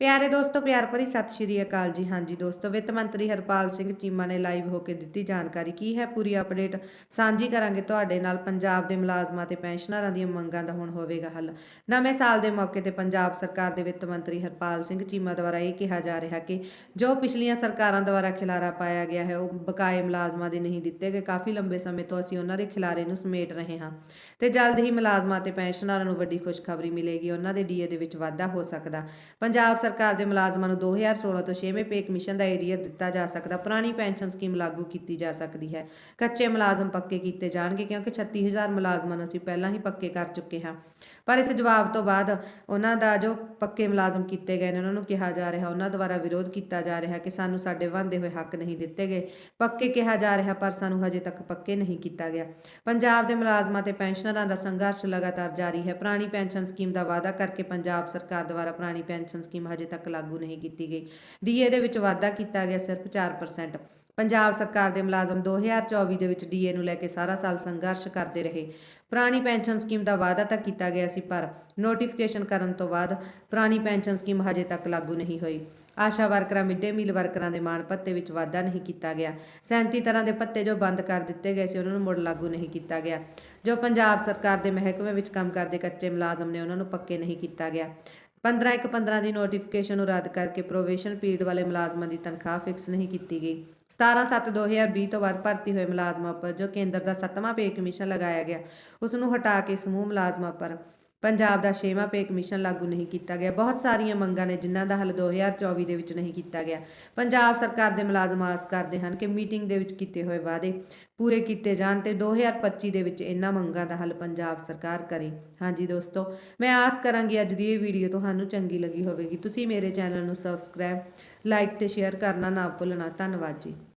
ਪਿਆਰੇ ਦੋਸਤੋ, ਪਿਆਰ ਭਰੀ ਸਤਿ ਸ਼੍ਰੀ ਅਕਾਲ ਜੀ। ਹਾਂਜੀ ਦੋਸਤੋ, ਵਿੱਤ ਮੰਤਰੀ ਹਰਪਾਲ ਸਿੰਘ ਚੀਮਾ ਨੇ ਲਾਈਵ ਹੋ ਕੇ ਦਿੱਤੀ ਜਾਣਕਾਰੀ। ਕੀ ਹੈ ਪੂਰੀ ਅਪਡੇਟ ਸਾਂਝੀ ਕਰਾਂਗੇ ਤੁਹਾਡੇ ਨਾਲ ਪੰਜਾਬ ਦੇ ਮੁਲਾਜ਼ਮਾਂ ਤੇ ਪੈਨਸ਼ਨਰਾਂ ਦੀਆਂ ਮੰਗਾਂ ਦਾ ਹੁਣ ਹੋਵੇਗਾ ਹੱਲ। ਨਵੇਂ ਸਾਲ ਦੇ ਮੌਕੇ ਤੇ ਪੰਜਾਬ ਸਰਕਾਰ ਦੇ ਵਿੱਤ ਮੰਤਰੀ ਹਰਪਾਲ ਸਿੰਘ ਚੀਮਾ ਦੁਆਰਾ ਇਹ ਕਿਹਾ ਜਾ ਰਿਹਾ ਕਿ ਜੋ ਪਿਛਲੀਆਂ ਸਰਕਾਰਾਂ ਦੁਆਰਾ ਖਿਲਾਰਾ ਪਾਇਆ ਗਿਆ ਹੈ, ਉਹ ਬਕਾਏ ਮੁਲਾਜ਼ਮਾਂ ਦੇ ਨਹੀਂ ਦਿੱਤੇ ਗਏ। ਕਾਫੀ ਲੰਬੇ ਸਮੇਂ ਤੋਂ ਅਸੀਂ ਉਹਨਾਂ ਦੇ ਖਿਲਾਰੇ ਨੂੰ ਸਮੇਟ ਰਹੇ ਹਾਂ ਤੇ ਜਲਦ ਹੀ ਮੁਲਾਜ਼ਮਾਂ ਤੇ ਪੈਨਸ਼ਨਰਾਂ ਨੂੰ ਵੱਡੀ ਖੁਸ਼ਖਬਰੀ ਮਿਲੇਗੀ। ਉਹਨਾਂ ਦੇ ਡੀਏ ਦੇ ਵਿੱਚ ਵਾਧਾ ਹੋ ਸਕਦਾ। ਪੰਜਾਬ ਸਰਕਾਰ ਦੇ ਮੁਲਾਜ਼ਮਾਂ ਨੂੰ 2016 ਤੋਂ 6ਵੇਂ ਪੇ ਕਮਿਸ਼ਨ ਦਾ ਏਰੀਅਰ ਦਿੱਤਾ ਜਾ ਸਕਦਾ। ਪੁਰਾਣੀ ਪੈਨਸ਼ਨ ਸਕੀਮ ਲਾਗੂ ਕੀਤੀ ਜਾ ਸਕਦੀ ਹੈ। ਕੱਚੇ ਮੁਲਾਜ਼ਮ ਪੱਕੇ ਕੀਤੇ ਜਾਣਗੇ ਕਿਉਂਕਿ 36000 ਮੁਲਾਜ਼ਮਾਂ ਨੂੰ ਅਸੀਂ ਪਹਿਲਾਂ ਹੀ ਪੱਕੇ ਕਰ ਚੁੱਕੇ ਹਾਂ। ਪਰ ਇਸ ਜਵਾਬ ਤੋਂ ਬਾਅਦ ਉਹਨਾਂ ਦਾ ਜੋ ਪੱਕੇ ਮੁਲਾਜ਼ਮ ਕੀਤੇ ਗਏ ਨੇ, ਉਹਨਾਂ ਨੂੰ ਕਿਹਾ ਜਾ ਰਿਹਾ, ਉਹਨਾਂ ਦੁਆਰਾ ਵਿਰੋਧ ਕੀਤਾ ਜਾ ਰਿਹਾ ਕਿ ਸਾਨੂੰ ਸਾਡੇ ਵਾਅਦੇ ਹੋਏ ਹੱਕ ਨਹੀਂ ਦਿੱਤੇ ਗਏ। ਪੱਕੇ ਕਿਹਾ ਜਾ ਰਿਹਾ, ਪਰ ਸਾਨੂੰ ਹਜੇ ਤੱਕ ਪੱਕੇ ਨਹੀਂ ਕੀਤਾ ਗਿਆ। ਪੰਜਾਬ ਦੇ ਮੁਲਾਜ਼ਮਾਂ ਤੇ ਪੈਨਸ਼ਨਰਾਂ ਦਾ ਸੰਘਰਸ਼ ਲਗਾਤਾਰ ਜਾਰੀ ਹੈ। ਪੁਰਾਣੀ ਪੈਨਸ਼ਨ ਸਕੀਮ ਦਾ ਵਾਅਦਾ ਕਰਕੇ ਪੰਜਾਬ ਸਰਕਾਰ ਦੁਆਰਾ ਪੁਰਾਣੀ ਪੈਨਸ਼ਨ ਸਕੀਮ ਹਜੇ ਤੱਕ ਲਾਗੂ ਨਹੀਂ ਕੀਤੀ ਗਈ। ਡੀਏ ਦੇ ਵਿੱਚ ਵਾਅਦਾ ਕੀਤਾ ਗਿਆ ਸਿਰਫ 4% ਪੰਜਾਬ ਸਰਕਾਰ ਦੇ ਮੁਲਾਜ਼ਮ 2024 ਦੇ ਵਿੱਚ ਡੀਏ ਨੂੰ ਲੈ ਕੇ ਸਾਰਾ ਸਾਲ ਸੰਘਰਸ਼ ਕਰਦੇ ਰਹੇ। ਪੁਰਾਣੀ ਪੈਨਸ਼ਨ ਸਕੀਮ ਦਾ ਵਾਅਦਾ ਤਾਂ ਕੀਤਾ ਗਿਆ ਸੀ, ਪਰ ਨੋਟੀਫਿਕੇਸ਼ਨ ਕਰਨ ਤੋਂ ਬਾਅਦ ਪੁਰਾਣੀ ਪੈਨਸ਼ਨ ਸਕੀਮ ਹਜੇ ਤੱਕ ਲਾਗੂ ਨਹੀਂ ਹੋਈ। ਆਸ਼ਾ ਵਰਕਰਾਂ ਮਿਡ ਡੇ ਮੀਲ ਵਰਕਰਾਂ ਦੇ ਮਾਣ ਭੱਤੇ ਵਿੱਚ ਵਾਧਾ ਨਹੀਂ ਕੀਤਾ ਗਿਆ। 37 ਤਰ੍ਹਾਂ ਦੇ ਭੱਤੇ ਜੋ ਬੰਦ ਕਰ ਦਿੱਤੇ ਗਏ ਸੀ, ਉਹਨਾਂ ਨੂੰ ਮੁੜ ਲਾਗੂ ਨਹੀਂ ਕੀਤਾ ਗਿਆ। ਜੋ ਪੰਜਾਬ ਸਰਕਾਰ ਦੇ ਮਹਿਕਮੇ ਵਿੱਚ ਕੰਮ ਕਰਦੇ ਕੱਚੇ ਮੁਲਾਜ਼ਮ ਨੇ, ਉਹਨਾਂ ਨੂੰ ਪੱਕੇ ਨਹੀਂ ਕੀਤਾ ਗਿਆ। 15 ਇੱਕ 15 ਦੀ ਨੋਟੀਫਿਕੇਸ਼ਨ ਨੂੰ ਰੱਦ ਕਰਕੇ ਪ੍ਰੋਵੇਸ਼ਨ ਪੀਰੀਅਡ ਵਾਲੇ ਮੁਲਾਜ਼ਮਾਂ ਦੀ ਤਨਖਾਹ ਫਿਕਸ ਨਹੀਂ ਕੀਤੀ ਗਈ। 17 7 2020 ਤੋਂ ਬਾਅਦ ਭਰਤੀ ਹੋਏ ਮੁਲਾਜ਼ਮਾਂ ਉੱਪਰ ਜੋ ਕੇਂਦਰ ਦਾ 7ਵਾਂ ਪੇ ਕਮਿਸ਼ਨ ਲਗਾਇਆ ਗਿਆ ਉਸ ਨੂੰ ਹਟਾ ਕੇ ਸਮੂਹ ਮੁਲਾਜ਼ਮਾਂ ਪਰ ਪੰਜਾਬ ਦਾ 6ਵਾਂ ਪੇ ਕਮਿਸ਼ਨ ਲਾਗੂ ਨਹੀਂ ਕੀਤਾ ਗਿਆ। ਬਹੁਤ ਸਾਰੀਆਂ ਮੰਗਾਂ ਨੇ ਜਿਨ੍ਹਾਂ ਦਾ ਹੱਲ 2024 ਦੇ ਵਿੱਚ ਨਹੀਂ ਕੀਤਾ ਗਿਆ। ਪੰਜਾਬ ਸਰਕਾਰ ਦੇ ਮੁਲਾਜ਼ਮ ਆਸ ਕਰਦੇ ਹਨ ਕਿ ਮੀਟਿੰਗ ਦੇ ਵਿੱਚ ਕੀਤੇ ਹੋਏ ਵਾਅਦੇ ਪੂਰੇ ਕੀਤੇ ਜਾਣ ਤੇ 2025 ਦੇ ਵਿੱਚ ਇਹਨਾਂ ਮੰਗਾਂ ਦਾ ਹੱਲ ਪੰਜਾਬ ਸਰਕਾਰ ਕਰੇ। ਹਾਂਜੀ ਦੋਸਤੋ, ਮੈਂ ਆਸ ਕਰਾਂਗੀ ਅੱਜ ਦੀ ਇਹ ਵੀਡੀਓ ਤੁਹਾਨੂੰ ਚੰਗੀ ਲੱਗੀ ਹੋਵੇਗੀ। ਤੁਸੀਂ ਮੇਰੇ ਚੈਨਲ ਨੂੰ ਸਬਸਕ੍ਰਾਈਬ ਲਾਈਕ ਤੇ ਸ਼ੇਅਰ ਕਰਨਾ ਨਾ ਭੁੱਲਣਾ। ਧੰਨਵਾਦ ਜੀ।